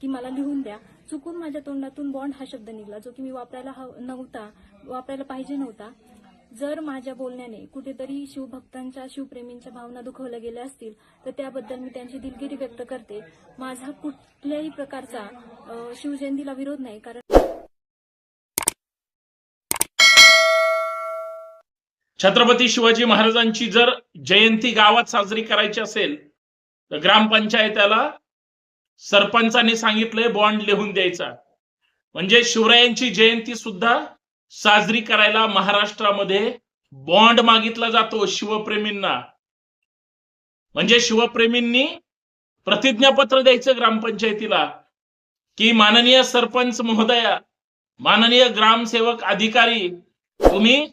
की मला लिहून द्या. चुकून माझ्या तोंडातून बॉन्ड हा शब्द निघाला जो की मी वापरायला नव्हता वापरायला पाहिजे नव्हता. जर माझ्या बोलण्याने कुठेतरी शिवभक्तांच्या शिवप्रेमींच्या भावना दुखवल्या गेल्या असतील तर त्याबद्दल मी त्यांची दिलगिरी व्यक्त करते. माझा कुठल्याही प्रकारचा शिवजयंतीला विरोध नाही कारण छत्रपती शिवाजी महाराजांची जर जयंती गावात साजरी करायची असेल तर ग्रामपंचायताला सरपंचाने सांगितलंय बॉन्ड लिहून द्यायचा. म्हणजे शिवरायांची जयंती सुद्धा साजरी करायला महाराष्ट्रामध्ये बॉन्ड मागितला जातो शिवप्रेमींना. म्हणजे शिवप्रेमींनी प्रतिज्ञापत्र द्यायचं ग्रामपंचायतीला की माननीय सरपंच महोदया माननीय ग्रामसेवक अधिकारी तुम्ही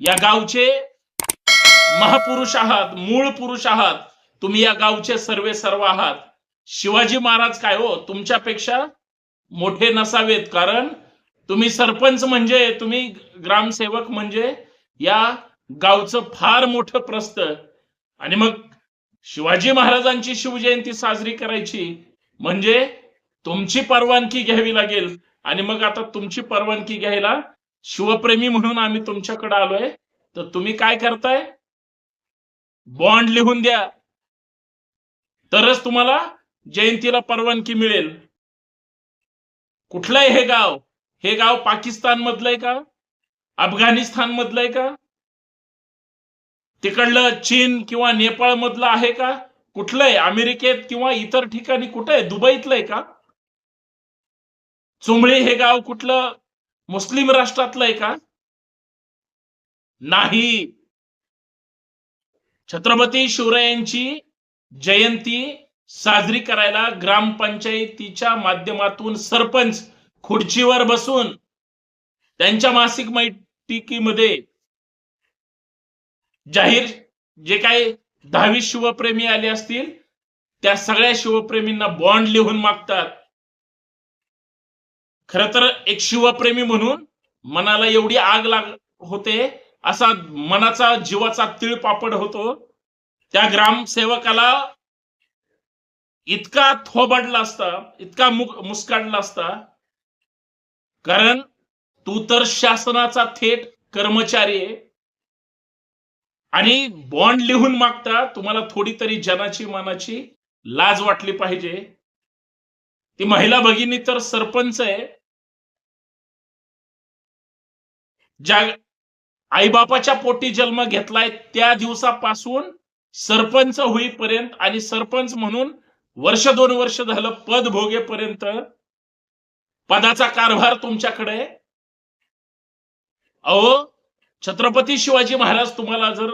या गावचे महापुरुष आहात मूळ पुरुष आहात तुम्ही या गावचे सर्वे सर्व आहात. शिवाजी महाराज काय हो तुमच्यापेक्षा मोठे नसावेत. कारण तुम्ही सरपंच म्हणजे तुम्ही ग्रामसेवक म्हणजे या गावचं फार मोठं प्रस्त आणि मग शिवाजी महाराजांची शिवजयंती साजरी करायची म्हणजे तुमची परवानगी घ्यावी लागेल. आणि मग आता तुमची परवानगी घ्यायला शिवप्रेमी म्हणून आम्ही तुमच्याकडे आलोय. तर तुम्ही काय करताय? बॉन्ड लिहून द्या. तरच तुम्हाला जयंतीला परवानगी मिळेल. कुठलंय हे गाव? हे गाव पाकिस्तान मधलंय का? अफगाणिस्तान मधलंय का? तिकडलं चीन किंवा नेपाळ मधलं आहे का? कुठलंय? अमेरिकेत किंवा इतर ठिकाणी कुठं आहे दुबईतलंय का? चुंबळी हे गाव कुठलं? मुस्लिम राष्ट्रातलं आहे का? नाही. छत्रपती शिवरायांची जयंती साजरी करायला ग्रामपंचायतीच्या माध्यमातून सरपंच खुर्चीवर बसून त्यांच्या मासिक बैठकीमध्ये जाहीर जे काही दहावी शिवप्रेमी आले असतील त्या सगळ्या शिवप्रेमींना बॉन्ड लिहून मागतात. खर तर एक शिवप्रेमी म्हणून मनाला एवढी आग लाग होते असा मनाचा जीवाचा तिळपापड होतो. त्या ग्रामसेवकाला इतका थोबडला असता इतका मुक मुस्काडला असता. कारण तू तर शासनाचा थेट कर्मचारी आहे. आणि बॉन्ड लिहून मागता तुम्हाला थोडी तरी जनाची मनाची लाज वाटली पाहिजे. ती महिला भगिनी तर सरपंच आहे. ज्या आईबापाच्या पोटी जन्म घेतलाय त्या दिवसापासून सरपंच होईपर्यंत आणि सरपंच म्हणून वर्ष दोन वर्ष झालं पद भोगेपर्यंत पदाचा कारभार तुमच्याकडे अहो छत्रपती शिवाजी महाराज तुम्हाला जर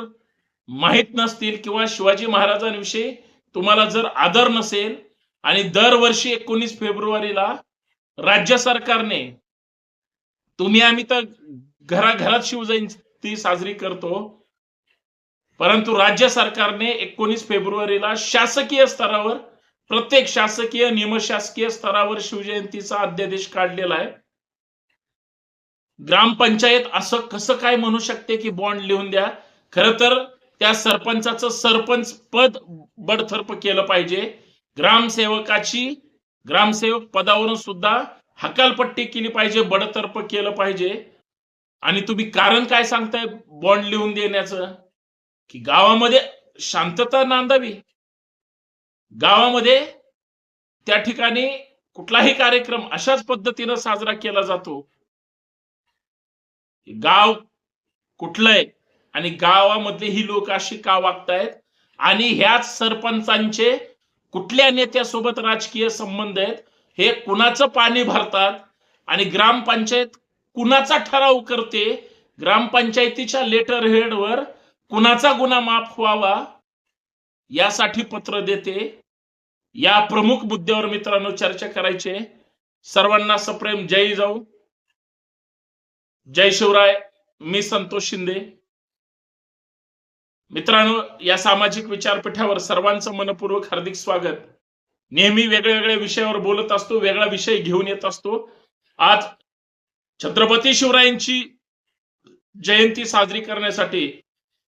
माहीत नसतील किंवा शिवाजी महाराजांविषयी तुम्हाला जर आदर नसेल आणि दरवर्षी एकोणीस फेब्रुवारीला राज्य सरकारने तुम्ही आम्ही तर घराघरात शिवजयंती साजरी करतो परंतु राज्य सरकारने एकोणीस फेब्रुवारीला शासकीय स्तरावर प्रत्येक शासकीय निमशासकीय स्तरावर शिवजयंतीचा अध्यादेश काढलेला आहे. ग्रामपंचायत असं कसं काय म्हणू शकते की बॉन्ड लिहून द्या? खर तर त्या सरपंचाचं सरपंच पद बडथर्प केलं पाहिजे. ग्रामसेवकाची ग्रामसेवक पदावरून सुद्धा हकालपट्टी केली पाहिजे बडतर्प केलं पाहिजे. आणि तुम्ही कारण काय सांगताय बॉन्ड लिहून देण्याचं? की गावामध्ये शांतता नांदावी. गावामध्ये त्या ठिकाणी कुठलाही कार्यक्रम अशाच पद्धतीनं साजरा केला जातो गाव कुठलंय आणि गावामधले ही लोक अशी का वागतायत? आणि ह्याच सरपंचांचे कुठल्या नेत्यासोबत राजकीय संबंध आहेत? हे कुणाचं पाणी भरतात? आणि ग्रामपंचायत कुणाचा ठराव करते? ग्रामपंचायतीच्या लेटर हेडवर कुणाचा गुन्हा माफ व्हावा? यासाठी पत्र देते. या प्रमुख मुद्द्यावर मित्रांनो चर्चा करायचे सर्वांना सप्रेम. जय जाऊ. जय शिवराय. मी संतोष शिंदे. मित्रांनो या सामाजिक विचारपीठावर सर्वांचं मनपूर्वक हार्दिक स्वागत. नेहमी वेगळ्या वेगळ्या विषयावर बोलत असतो वेगळा विषय घेऊन येत असतो. आज छत्रपती शिवरायांची जयंती साजरी करण्यासाठी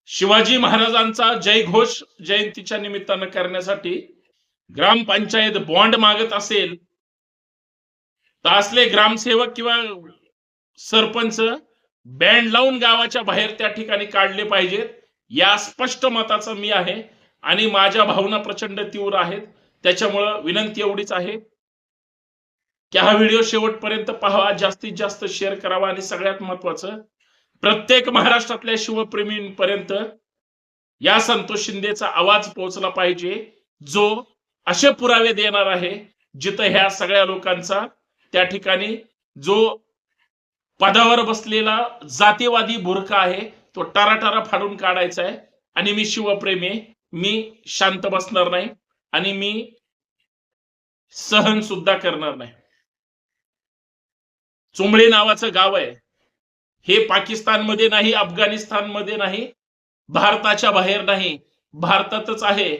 शिवाजी महाराजांचा जयघोष जयंतीच्या निमित्तानं करण्यासाठी ग्रामपंचायत बॉन्ड मागत असेल तर असले ग्रामसेवक किंवा सरपंच बँड लावून गावाच्या बाहेर त्या ठिकाणी काढले पाहिजेत या स्पष्ट मताचा मी आहे आणि माझ्या भावना प्रचंड तीव्र आहेत. त्याच्यामुळं विनंती एवढीच आहे की हा व्हिडिओ शेवटपर्यंत पाहावा जास्तीत जास्त शेअर करावा आणि सगळ्यात महत्वाचं प्रत्येक महाराष्ट्रातल्या शिवप्रेमींपर्यंत या संतोष शिंदेचा आवाज पोहोचला पाहिजे जो असे पुरावे देणार आहे जिथं ह्या सगळ्या लोकांचा त्या ठिकाणी जो पदावर बसलेला जातीवादी बुरखा आहे तो टाराटारा फाडून काढायचा आहे. आणि मी शिवप्रेमी मी शांत बसणार नाही आणि मी सहन सुद्धा करणार नाही. चुंबळे नावाचं गाव आहे. हे पाकिस्तानमध्ये नाही अफगाणिस्तानमध्ये नाही भारताच्या बाहेर नाही भारतातच आहे.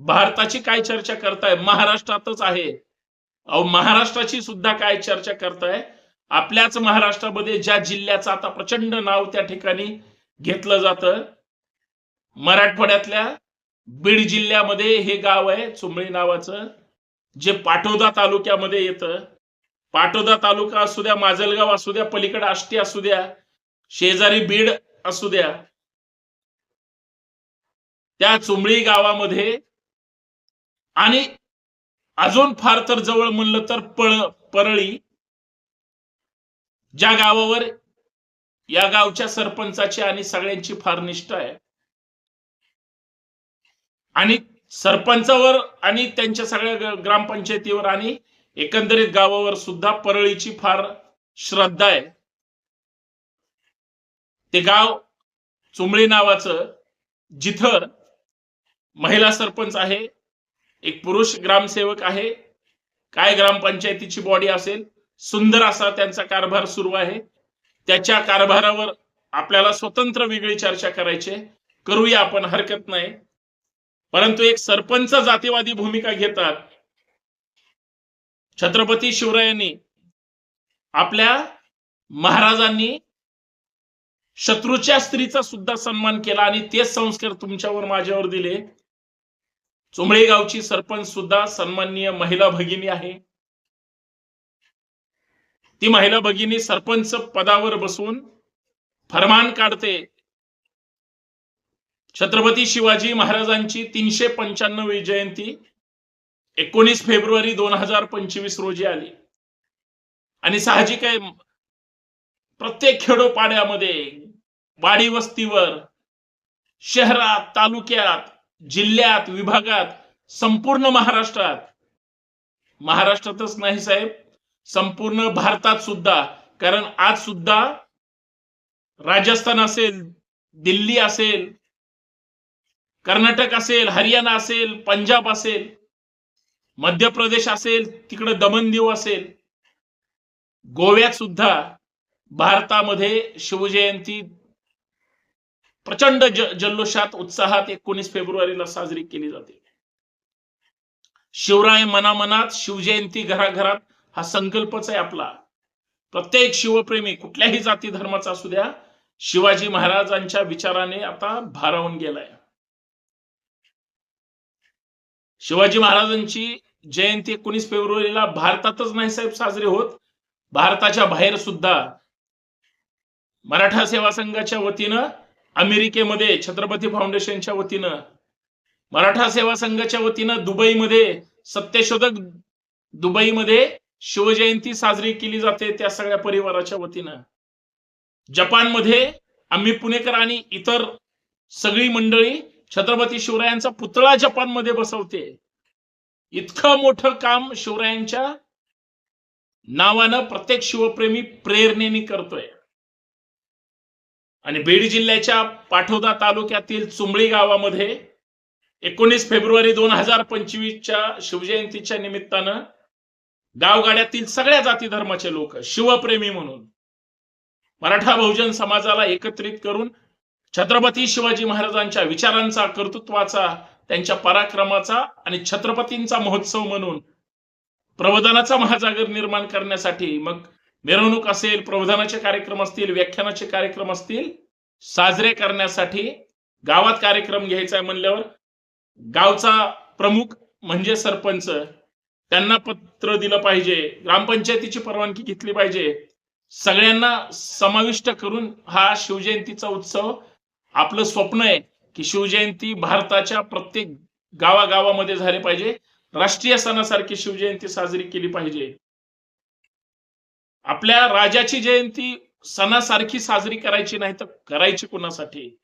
भारताची काय चर्चा करताय? महाराष्ट्रातच आहे. अहो महाराष्ट्राची सुद्धा काय चर्चा करताय? आपल्याच महाराष्ट्रामध्ये ज्या जिल्ह्याचं आता प्रचंड नाव त्या ठिकाणी घेतलं जातं मराठवाड्यातल्या बीड जिल्ह्यामध्ये हे गाव आहे चुंबळी नावाचं जे पाटोदा तालुक्यामध्ये येतं. पाटोदा तालुका असू द्या माजलगाव असू द्या पलीकडे आष्टी असू द्या शेजारी बीड असू द्या. त्या चुंबळी गावामध्ये आणि अजून फार तर जवळ म्हणलं तर पळ परळी ज्या गावावर या गावच्या सरपंचाची आणि सगळ्यांची फार निष्ठा आहे. आणि सरपंचावर आणि त्यांच्या सगळ्या ग्रामपंचायतीवर आणि एकंदरीत गावावर सुद्धा परळीची फार श्रद्धा आहे. ते गाव चुंबळी नावाचं जिथं महिला सरपंच आहे एक पुरुष ग्रामसेवक आहे. काय ग्रामपंचायतीची बॉडी असेल? सुंदर असा त्यांचा कारभार सुरू आहे. त्याच्या कारभारावर आपल्याला स्वतंत्र वेगळी चर्चा करायची करूया आपण हरकत नाही. परंतु एक सरपंच जातीवादी भूमिका घेतात. छत्रपती शिवरायांनी आपल्या महाराजांनी शत्रूच्या स्त्रीचा सुद्धा सन्मान केला आणि तेच संस्कार तुमच्यावर माझ्यावर दिले. चुमळे गावची सरपंच सुद्धा सन्माननीय महिला भगिनी आहे. ती महिला भगिनी सरपंच पदावर बसून फरमान काढते. छत्रपती शिवाजी महाराजांची तीनशे पंच्याण्णवी जयंती एकोणीस फेब्रुवारी दोन हजार पंचवीस रोजी आली. आणि साहजिक आहे प्रत्येक खेडोपाड्यामध्ये वाडी वस्तीवर शहरात तालुक्यात जिल्ह्यात विभागात संपूर्ण महाराष्ट्रात. महाराष्ट्रातच नाही साहेब संपूर्ण भारतात सुद्धा. कारण आज सुद्धा राजस्थान असेल दिल्ली असेल कर्नाटक असेल हरियाणा असेल पंजाब असेल मध्य प्रदेश असेल तिकडे दमन दीव असेल. गोव्यात सुद्धा भारतामध्ये शिवजयंती प्रचंड ज- जल्लोषात उत्साहात एकोणीस फेब्रुवारीला साजरी केली जाते. शिवराय मनामनात शिवजयंती घराघरात हा संकल्पच आहे आपला. प्रत्येक शिवप्रेमी कुठल्याही जाती धर्माचा असू द्या शिवाजी महाराजांच्या विचाराने आता भारावून गेलाय. शिवाजी महाराजांची जयंती एकोणीस फेब्रुवारीला भारतातच नाही साहेब साजरी होत. भारताच्या बाहेर सुद्धा मराठा सेवा संघाच्या वतीनं अमेरिकेमध्ये छत्रपती फाउंडेशनच्या वतीनं मराठा सेवा संघाच्या वतीनं दुबईमध्ये सत्यशोधक दुबईमध्ये शिवजयंती साजरी केली जाते त्या सगळ्या परिवाराच्या वतीनं. जपानमध्ये आम्ही पुणेकर आणि इतर सगळी मंडळी छत्रपती शिवरायांचा पुतळा जपानमध्ये बसवते. इतकं मोठं काम शिवरायांच्या नावानं प्रत्येक शिवप्रेमी प्रेरणेने करतोय. आणि बीड जिल्ह्याच्या पाठोदा तालुक्यातील चुंबळी गावामध्ये एकोणीस फेब्रुवारी दोन हजार पंचवीसच्या शिवजयंतीच्या निमित्तानं गावगाड्यातील सगळ्या जाती धर्माचे लोक शिवप्रेमी म्हणून मराठा बहुजन समाजाला एकत्रित करून छत्रपती शिवाजी महाराजांच्या विचारांचा कर्तृत्वाचा त्यांच्या पराक्रमाचा आणि छत्रपतींचा महोत्सव म्हणून प्रबोधनाचा महाजागर निर्माण करण्यासाठी मग मिरवणूक असेल प्रबोधनाचे कार्यक्रम असतील व्याख्यानाचे कार्यक्रम असतील साजरे करण्यासाठी गावात कार्यक्रम घ्यायचा आहे म्हणल्यावर गावचा प्रमुख म्हणजे सरपंच त्यांना पत्र दिलं पाहिजे ग्रामपंचायतीची परवानगी घेतली पाहिजे. सगळ्यांना समाविष्ट करून हा शिवजयंतीचा उत्सव आपलं स्वप्न आहे की शिवजयंती भारताच्या प्रत्येक गावागावामध्ये झाली पाहिजे. राष्ट्रीय सणासारखी शिवजयंती साजरी केली पाहिजे. आपल्या राजाची जयंती सणासारखी साजरी करायची नाही तर करायची कुणासाठी?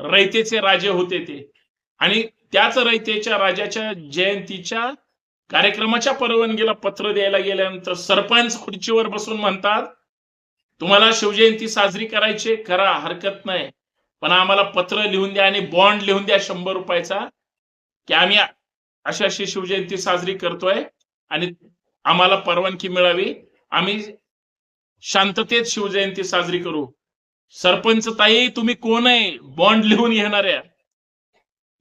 रयतेचे राजे होते ते. आणि त्याच रयतेच्या राजाच्या जयंतीच्या कार्यक्रमाच्या परवानगीला पत्र द्यायला गेल्यानंतर सरपंच खुर्चीवर बसून म्हणतात तुम्हाला शिवजयंती साजरी करायची करा हरकत नाही. पण आम्हाला पत्र लिहून द्या आणि बॉन्ड लिहून द्या शंभर रुपयाचा. की आम्ही अशी अशी शिवजयंती साजरी करतोय आणि आम्हाला परवानगी मिळावी. आम्ही शांततेत शिवजयंती साजरी करू. सरपंच ताई तुम्ही कोण आहे? बॉन्ड लिहून येणाऱ्या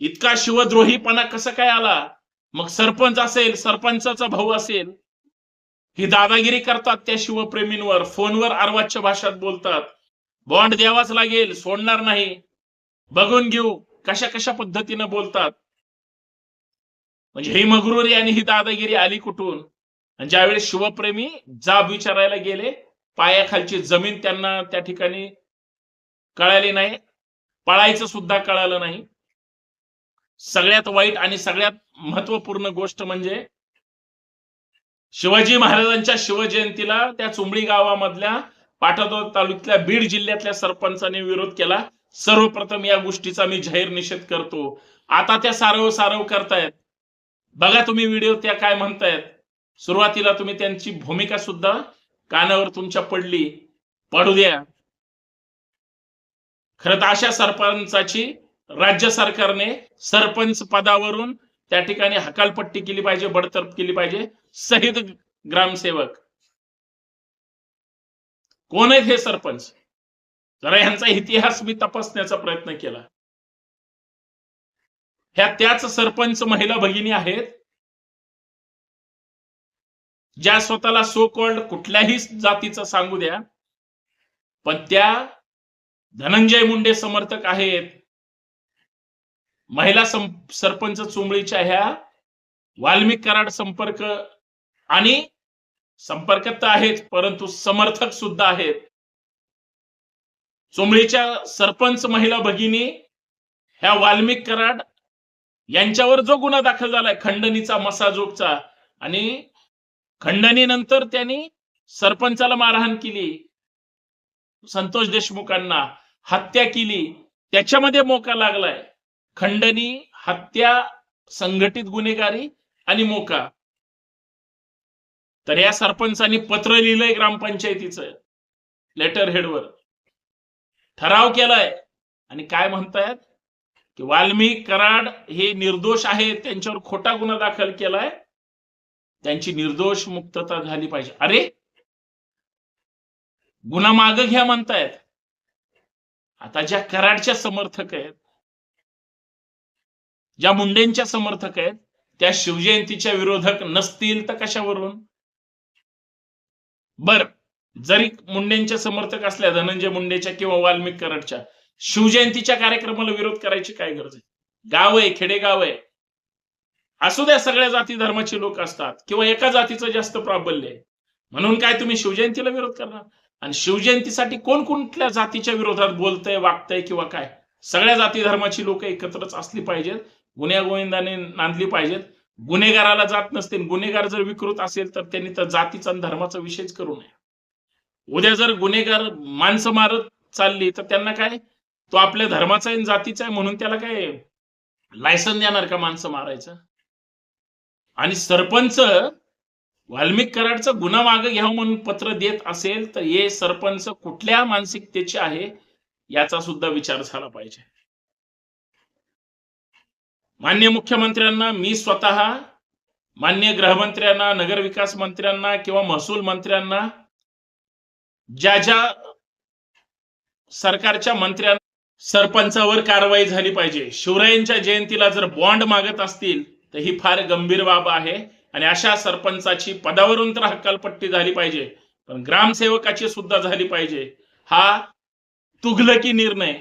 इतका शिवद्रोहीपणा कसं काय आला? मग सरपंच असेल सरपंचाचा भाऊ असेल ही दादागिरी करतात त्या शिवप्रेमींवर फोनवर अर्वाच्य भाषात बोलतात. बॉन्ड द्यावाच लागेल सोडणार नाही. बघून घेऊ कशा कशा पद्धतीनं बोलतात. म्हणजे ही मगरुरी आणि ही दादागिरी आली कुठून? आणि ज्यावेळेस शिवप्रेमी जाब विचारायला गेले पायाखालची जमीन त्यांना त्या ठिकाणी कळाली नाही. पळायचं सुद्धा कळालं नाही. सगळ्यात वाईट आणि सगळ्यात महत्त्वपूर्ण गोष्ट म्हणजे शिवाजी महाराजांच्या शिवजयंतीला त्या चुंबडी गावामधल्या पाटोदा तालुक्यातल्या बीड जिल्ह्यातल्या सरपंचाने विरोध केला. सर्वप्रथम या गोष्टीचा मी जाहीर निषेध करतो. आता त्या सारव सारव करतायत. बघा तुम्ही व्हिडिओ त्या काय म्हणतायत. सुरुवातीला तुम्ही त्यांची भूमिका सुद्धा कानावर तुमच्या पडली पडू द्या. खरं तर अशा सरपंचाची राज्य सरकारने सरपंच पदावरून त्या ठिकाणी हकालपट्टी केली पाहिजे बडतर्फ केली पाहिजे. सहित ग्रामसेवक. कोण आहेत हे सरपंच? जरा यांचा इतिहास मी तपासण्याचा प्रयत्न केला. ह्या त्याच सरपंच महिला भगिनी आहेत ज्या स्वतःला सो कॉल्ड कुठल्याही जातीचं सांगू द्या पण त्या धनंजय मुंडे समर्थक आहेत. महिला सरपंच चुंबळीच्या ह्या वाल्मिक कराड संपर्क आणि संपर्कात तर आहेत परंतु समर्थक सुद्धा आहेत. चुंबळीच्या सरपंच महिला भगिनी ह्या वाल्मिक कराड यांच्यावर जो गुन्हा दाखल झालाय खंडणीचा मसाजोगचा आणि खंडणीनंतर त्यांनी सरपंचाला मारहाण केली. संतोष देशमुखांना हत्या केली. त्याच्यामध्ये मोका लागलाय. खंडणी हत्या संघटित गुन्हेगारी आणि मोका. तर या सरपंचांनी पत्र लिहिलंय ग्रामपंचायतीचं. लेटर हेडवर ठराव केलाय. आणि काय म्हणतायत? की वाल्मिक कराड हे निर्दोष आहेत त्यांच्यावर खोटा गुन्हा दाखल केलाय. त्यांची निर्दोष मुक्तता झाली पाहिजे. अरे! गुन्हा माग घ्या म्हणतायत. आता ज्या कराडच्या समर्थक आहेत ज्या मुंडेंच्या समर्थक आहेत त्या शिवजयंतीच्या विरोधक नसतील तर कशावरून? बर जरी मुंडेंच्या समर्थक असल्या धनंजय मुंडेच्या किंवा वाल्मिक कराडच्या शिवजयंतीच्या कार्यक्रमाला विरोध करायची काय गरज आहे? गाव आहे खेडेगाव आहे. असू द्या सगळ्या जाती धर्माचे लोक असतात किंवा एका जातीचं जास्त प्राबल्य आहे. म्हणून काय तुम्ही शिवजयंतीला विरोध करणार? आणि शिवजयंतीसाठी कोण कुठल्या जातीच्या विरोधात बोलतंय वागतंय किंवा काय? सगळ्या जाती धर्माची लोक एकत्रच असली पाहिजेत गुन्ह्या गोविंदाने नांदली पाहिजेत. गुन्हेगाराला जात नसतील गुन्हेगार जर विकृत असेल तर त्यांनी तर जातीचा आणि धर्माचा विषयच करू नये. उद्या जर गुन्हेगार माणसं मारत चालली तर त्यांना काय? तो आपल्या धर्माचा आहे जातीचा आहे म्हणून त्याला काय लायसन देणार का माणसं मारायचं? आणि सरपंच वाल्मिक कराडचा गुन्हा मागे घ्यावं म्हणून पत्र देत असेल तर हे सरपंच कुठल्या मानसिकतेचे आहे याचा सुद्धा विचार झाला पाहिजे. मान्य मुख्यमंत्र्यांना मी स्वतः मान्य गृहमंत्र्यांना नगरविकास मंत्र्यांना किंवा महसूल मंत्र्यांना ज्या ज्या सरकारच्या मंत्र्यांना सरपंचावर कारवाई झाली पाहिजे. शिवरायांच्या जयंतीला जर बॉन्ड मागत असतील तर ही फार गंभीर बाब आहे. आणि अशा सरपंचाची पदावरून तर हक्कालपट्टी झाली पाहिजे. पण ग्रामसेवकाची सुद्धा झाली पाहिजे. हा तुघलकी निर्णय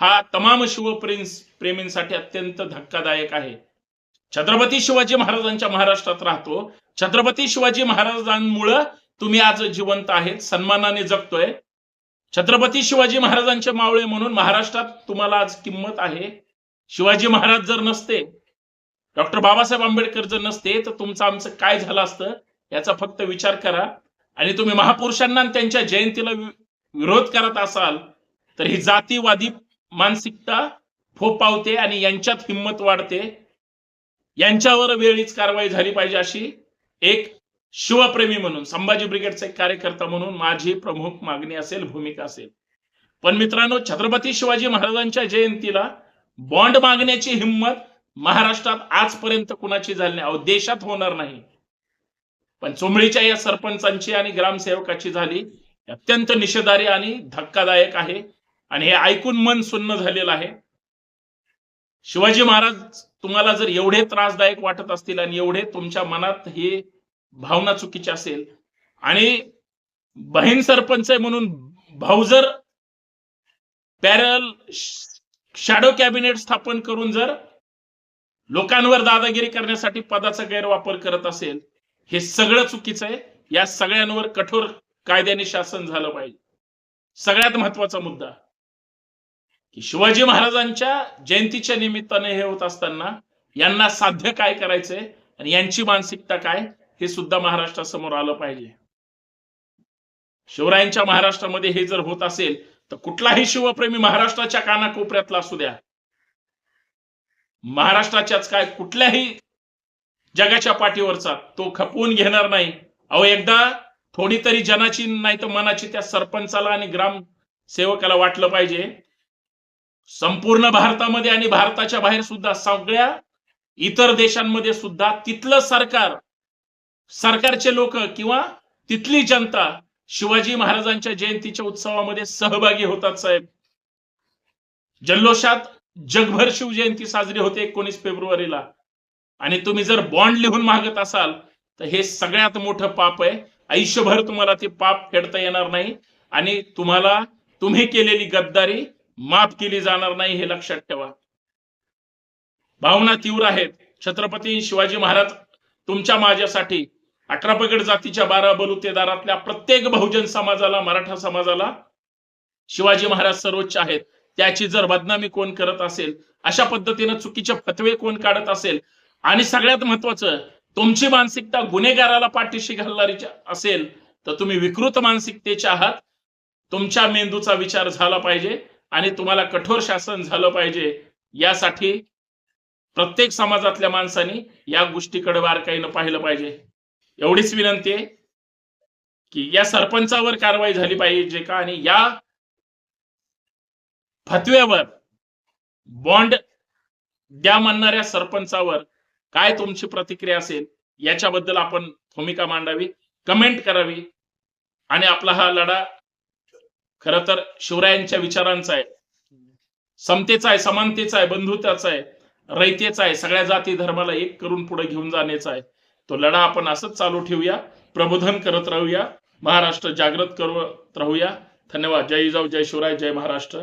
हा तमाम शिवप्रिन्स प्रेमींसाठी अत्यंत धक्कादायक आहे. छत्रपती शिवाजी महाराजांच्या महाराष्ट्रात राहतो. छत्रपती शिवाजी महाराजांमुळं तुम्ही आज जिवंत आहेत सन्मानाने जगतोय. छत्रपती शिवाजी महाराजांचे मावळे म्हणून महाराष्ट्रात तुम्हाला आज किंमत आहे. शिवाजी महाराज जर नसते डॉक्टर बाबासाहेब आंबेडकर जर नसते तर तुमचं आमचं काय झालं असतं? याचा फक्त विचार करा. आणि तुम्ही महापुरुषांना त्यांच्या जयंतीला विरोध करत असाल तर ही जातीवादी मानसिकता फोपावते आणि यांच्यात हिंमत वाढते. यांच्यावर वेळीच कारवाई झाली पाहिजे अशी एक शिवप्रेमी म्हणून संभाजी ब्रिगेडचा एक कार्यकर्ता म्हणून माझी प्रमुख मागणी असेल भूमिका असेल. पण मित्रांनो छत्रपती शिवाजी महाराजांच्या जयंतीला बॉन्ड मागण्याची हिंमत महाराष्ट्रात आजपर्यंत कुणाची झाली नाही. अहो देशात होणार नाही. पण चोंबळीच्या या सरपंचांची आणि ग्रामसेवकाची झाली अत्यंत निषेधारी आणि धक्कादायक आहे. आणि हे ऐकून मन सुन्न झालेलं आहे. शिवाजी महाराज तुम्हाला जर एवढे त्रासदायक वाटत असतील आणि एवढे तुमच्या मनात हे भावना चुकीची असेल आणि बहीण सरपंच आहे म्हणून भाऊ जर पॅरल शॅडो कॅबिनेट स्थापन करून जर लोकांवर दादागिरी करण्यासाठी पदाचा गैरवापर करत असेल हे सगळं चुकीचं आहे. या सगळ्यांवर कठोर कायद्याने शासन झालं पाहिजे. सगळ्यात महत्त्वाचा मुद्दा की शिवाजी महाराजांच्या जयंतीच्या निमित्ताने हे होत असताना यांना साध्य काय करायचंय आणि यांची मानसिकता काय हे सुद्धा महाराष्ट्रासमोर आलं पाहिजे. शिवरायांच्या महाराष्ट्रामध्ये हे जर होत असेल तर कुठलाही शिवप्रेमी महाराष्ट्राच्या कानाकोपऱ्यातला असू द्या महाराष्ट्राच्याच काय कुठल्याही जगाच्या पाठीवरचा तो खपवून घेणार नाही. अहो एकदा थोडी तरी जनाची नाही तर मनाची त्या सरपंचाला आणि ग्राम सेवकाला वाटलं पाहिजे. संपूर्ण भारतामध्ये आणि भारताच्या बाहेर सुद्धा सगळ्या इतर देशांमध्ये सुद्धा तिथलं सरकार सरकारचे लोक किंवा तिथली जनता शिवाजी महाराजांच्या जयंतीच्या उत्सवामध्ये सहभागी होतात साहेब. जल्लोषात जगभर शिवजयंती साजरी होते एकोणीस फेब्रुवारीला. आणि तुम्ही जर बॉन्ड लिहून मागत असाल तर हे सगळ्यात मोठं पाप आहे. आयुष्यभर तुम्हाला ते पाप फेडता येणार नाही. आणि तुम्हाला तुम्ही केलेली गद्दारी माफ केली जाणार नाही हे लक्षात ठेवा. भावना तीव्र आहेत. छत्रपती शिवाजी महाराज तुमच्या माझ्यासाठी अठरा पगड जातीच्या बारा बलुतेदारातल्या प्रत्येक बहुजन समाजाला मराठा समाजाला शिवाजी महाराज सर्वोच्च आहेत. त्याची जर बदनामी कोण करत असेल अशा पद्धतीनं चुकीचे फतवे कोण काढत असेल आणि सगळ्यात महत्वाचं तुमची मानसिकता गुन्हेगाराला पाठीशी घालणारी असेल तर तुम्ही विकृत मानसिकतेच्या आहात. तुमच्या मेंदूचा विचार झाला पाहिजे आणि तुम्हाला कठोर शासन झालं पाहिजे. यासाठी प्रत्येक समाजातल्या माणसांनी या गोष्टीकडे बारकाईनं पाहिलं पाहिजे. एवढीच विनंती आहे की या सरपंचावर कारवाई झाली पाहिजे का आणि या फतव्यावर बॉन्ड द्या म्हणणाऱ्या सरपंचावर काय तुमची प्रतिक्रिया असेल याच्याबद्दल आपण भूमिका मांडावी कमेंट करावी. आणि आपला हा लढा खर तर शिवरायांच्या विचारांचा आहे. समतेचा आहे समानतेचा आहे बंधुत्वाचा आहे रयतेचा आहे सगळ्या जाती धर्माला एक करून पुढे घेऊन जाण्याचा आहे. तो लढा आपण असंच चालू ठेवूया प्रबोधन करत राहूया महाराष्ट्र जागृत करत राहूया. धन्यवाद. जय जाऊ जय शिवराय जय महाराष्ट्र.